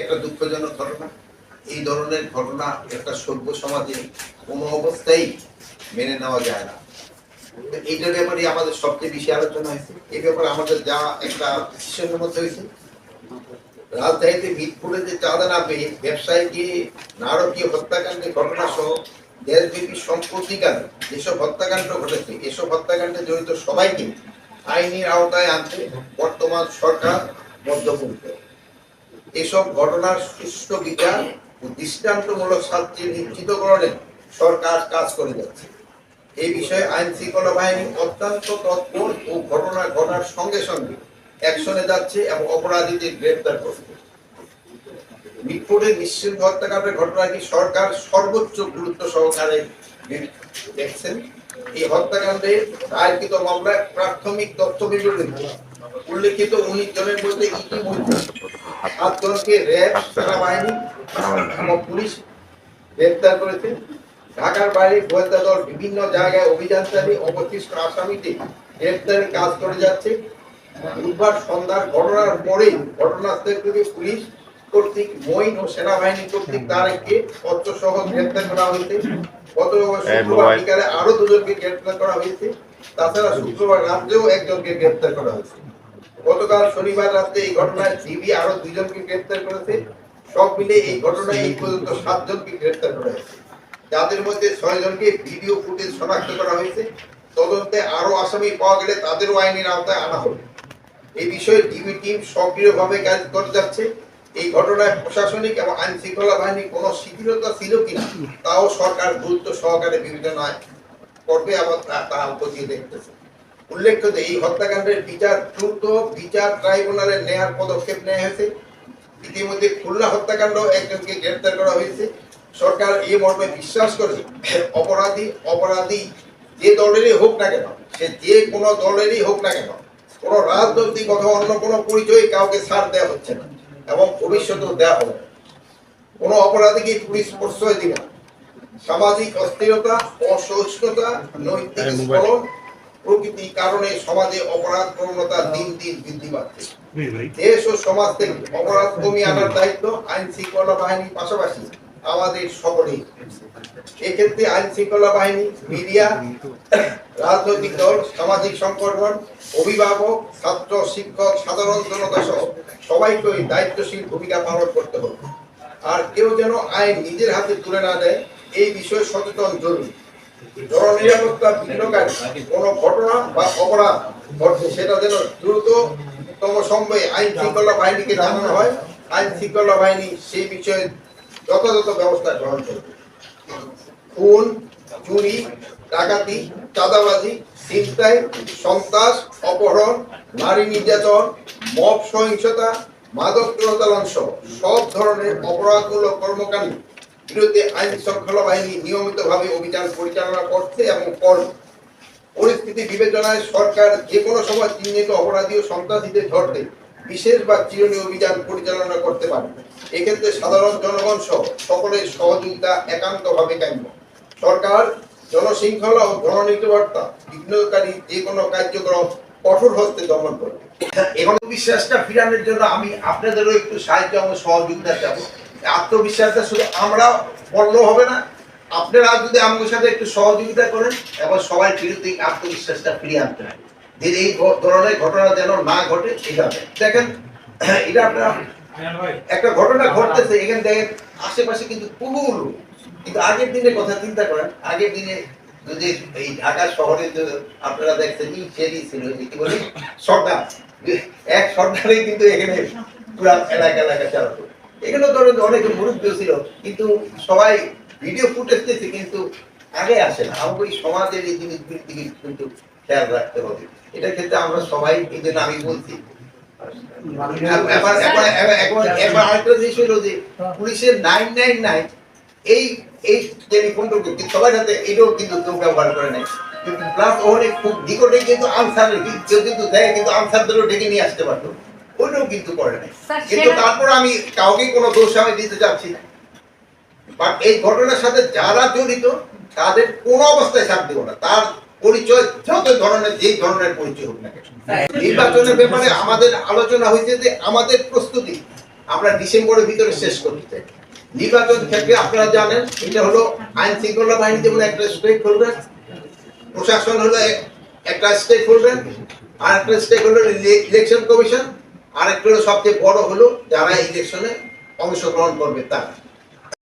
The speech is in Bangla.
একটা দুঃখজনক ঘটনা। এই ধরনের ঘটনা একটা সভ্য সমাজে কোনো অবস্থায় মেনে নেওয়া যায় না। এইটার ব্যাপারে আমাদের সবচেয়ে বেশি আলোচনা হয়েছে। এই ব্যাপারে আমাদের যা একটা ডিসিশনের মধ্যে হয়েছে। রাজধানীতে মিটপুরে যে চাঁদা না পেয়ে ব্যবসায়ীকে নারকীয় হত্যাকাণ্ডের ঘটনা সহ দেশব্যাপী সম্প্রতিকালে যেসব হত্যাকাণ্ড ঘটেছে, এসব হত্যাকাণ্ডে জড়িত সবাইকে আইনের আওতায় আনতে বর্তমান সরকার বদ্ধপরিত এসব ঘটনার সুষ্ঠু বিচার ও দৃষ্টান্তমূলক শাস্তি নিশ্চিতকরণে সরকার কাজ করে যাচ্ছে। এই বিষয়ে আইন শৃঙ্খলা বাহিনী অত্যন্ত তৎপর ও ঘটনা ঘটার সঙ্গে সঙ্গে অ্যাকশনে যাচ্ছে এবং অপরাধীদের গ্রেপ্তার করছে। মিটফোর্ডের নিশ্চিন্ত হত্যাকাণ্ডের ঘটনাটি সরকার সর্বোচ্চ গুরুত্ব সহকারে দেখছেন। এই হত্যাকাণ্ডে দায়েরকৃত মামলায় প্রাথমিক তথ্য বিবরণী উল্লেখিত উনিশ জনের মধ্যে ইতিমধ্যে সাত জনকে র্যাব সেনাবাহিনী এবং পুলিশ গ্রেপ্তার করেছে। ঢাকার বাইরে গোয়েন্দা দল বিভিন্ন জায়গায় অভিযান চালিয়ে অবশিষ্ট আসামিতে গ্রেপ্তারের কাজ করে যাচ্ছে। বুধবার সন্ধ্যার ঘটনার পরেই ঘটনাস্থল থেকে পুলিশ কর্তৃক মইন ও সেনাবাহিনী কর্তৃক তারেককে অস্ত্র সহ গ্রেপ্তার করা হয়েছে। গত শুক্রবার বিকালে আরও দুজনকে গ্রেপ্তার করা হয়েছে। তাছাড়া শুক্রবার রাত্রেও একজনকে গ্রেপ্তার করা হয়েছে। গতকাল শনিবার রাতে এই ঘটনায় ডিবি আরও দুজনকে গ্রেপ্তার করেছে। সব মিলে এই ঘটনায় এই পর্যন্ত সাতজনকে গ্রেপ্তার করা হয়েছে। যাদের মধ্যে ছয় জনকে ভিডিও ফুটেজ শনাক্ত করা হয়েছে। তদন্তে আরও আসামি পাওয়া গেলে তাদেরও আইনের আওতায় আনা হবে। এই বিষয়ে ডিবি টিম সক্রিয়ভাবে কাজ করে যাচ্ছে। এই ঘটনায় প্রশাসনিক এবং আইন শৃঙ্খলা বাহিনী কোনো শিথিলতা ছিল কিনা, তাও সরকার গুরুত্ব সহকারে বিবেচনায় করবে এবং তা- তা খতিয়ে দেখতেছে। উল্লেখ্য যে এই হত্যাকাণ্ডের বিচার দ্রুত বিচার ট্রাইব্যুনালে নেয়ার পদক্ষেপ নেওয়া হয়েছে। ইতিমধ্যে খুলনা হত্যাকাণ্ড একজনকে গ্রেপ্তার করা হয়েছে। সরকার এই মর্মে বিশ্বাস করে, অপরাধী অপরাধী যে দলেরই হোক না কেন, সে যে কোনো দলেরই হোক না কেন, কোনো রাজনৈতিক অথবা অন্য কোনো পরিচয়ে কাউকে ছাড় দেওয়া হচ্ছে না এবং ভবিষ্যতেও দেওয়া হবে কোনো অপরাধীকে পুলিশ প্রশ্রয় দিবে না। সামাজিক অস্থিরতা অসহিষ্ণুতা নৈতিক স্খলন প্রকৃতি কারণে সমাজে অপরাধ প্রবণতা দিন দিন বৃদ্ধি পাচ্ছে। দেশ ও সমাজ থেকে অপরাধ কমিয়ে আনার দায়িত্ব আইন শৃঙ্খলা বাহিনীর পাশাপাশি আমাদের সকলেই এক্ষেত্রে আইন শৃঙ্খলা বাহিনী মিডিয়া রাজনৈতিক দল সামাজিক সংগঠন অভিভাবক ছাত্র শিক্ষক সাধারণ জনতা সহ সবাইকে দায়িত্বশীল ভূমিকা পালন করতে হবে। আর কেউ যেন আইন নিজের হাতে তুলে না দেয় এই বিষয়ে সচেতন, জরুরি। জননিরাপত্তা বিঘ্নকারী কোনো ঘটনা বা অপরাধ ঘটছে, সেটা যেন দ্রুততম সময়ে আইন শৃঙ্খলা বাহিনীকে জানানো হয়। আইন শৃঙ্খলা বাহিনী সেই বিষয়ে যথাযথ ব্যবস্থা গ্রহণ করবে। খুন, চুরি, ডাকাতি, চাঁদাবাজি, ছিনতাই, সন্ত্রাস, অপহরণ, নারী নির্যাতন, মব সহিংসতা, মাদক প্রতারণ সহ সব ধরনের অপরাধমূলক কর্মকাণ্ড বিরুদ্ধে আইন শৃঙ্খলা বাহিনী নিয়মিতভাবে অভিযান পরিচালনা করছে এবং করবে পরিস্থিতি বিবেচনায় সরকার যে কোনো সময় চিহ্নিত অপরাধী ও সন্ত্রাসীদের ধরতে বিশেষ বা চিরনীয় অভিযান পরিচালনা করতে পারে। এক্ষেত্রে সাধারণ জনগণ সহ সকলের সহযোগিতা একান্তভাবে কাম্য। সরকার, জনশৃঙ্খলা ও জননিরাপত্তা বিঘ্নকারী যে কোনো কার্যক্রম কঠোর হস্তে দমন করবে। এবং বিশ্বাসটা ফিরানোর জন্য আমি আপনাদেরও একটু সাহায্য এবং সহযোগিতা চাবো। আত্মবিশ্বাসটা শুধু আমরা বললেও হবে না আপনারা যদি আমার সাথে একটু সহযোগিতা করেন এবং সবাই বিরুদ্ধে আত্মবিশ্বাসটা ফিরিয়ে আনতে হবে। যে এই ধরনের ঘটনা যেন না ঘটে এইভাবে দেখেন এটা আপনারা একটা ঘটনা ঘটতেছে এখানে দেখেন আশেপাশে কিন্তু প্রবল কিন্তু আগের দিনের কথা চিন্তা করেন আগের দিনে যদি এই ঢাকা শহরে আপনারা দেখছেন সেরি ছিল কি বলে সরকার। এক সরকারেই কিন্তু এখানে পুরা এলাকা এলাকা চালাতো। এখানে ধরেন অনেকে মুরব্বী ছিল, কিন্তু সবাই ভিডিও ফুটেজ দিয়েছে, কিন্তু আগে আসে না। আমাকে ওই সমাজের এই জিনিসগুলির দিকে কিন্তু খেয়াল রাখতে হবে। এটার ক্ষেত্রে আমরা সবাই, এই আমি বলছি। পুলিশের নাইন নাইন নাইন এই এই কিন্তু এটাও কিন্তু করে নাই। ওখানে খুব কিন্তু আনসার কেউ কিন্তু কিন্তু আনসারদেরও ডেকে নিয়ে আসতে পারতো। ওইটাও কিন্তু করে নাই। কিন্তু তারপর আমি কাউকে কোনো দোষ আমি দিতে চাচ্ছি না। বা এই ঘটনার সাথে যারা জড়িত তাদের কোনো অবস্থায় সাপ দেব না। তার পরিচয় যত ধরনের যেই ধরনের পরিচয় হোক না নির্বাচনের ব্যাপারে আমাদের আলোচনা হয়েছে যে আমাদের প্রস্তুতি আমরা ডিসেম্বরের ভিতরে শেষ করতে চাই। নির্বাচন ক্ষেত্রে আপনারা জানেন এটা হলো আইন শৃঙ্খলা বাহিনী যেমন একটা স্টেক হোল্ডার প্রশাসন হলো একটা স্টেক হোল্ডার আর একটা স্টেক হোল্ডার ইলেকশন কমিশন আরেকটা সবচেয়ে বড় হলো যারা ইলেকশনে অংশগ্রহণ করবে তারা।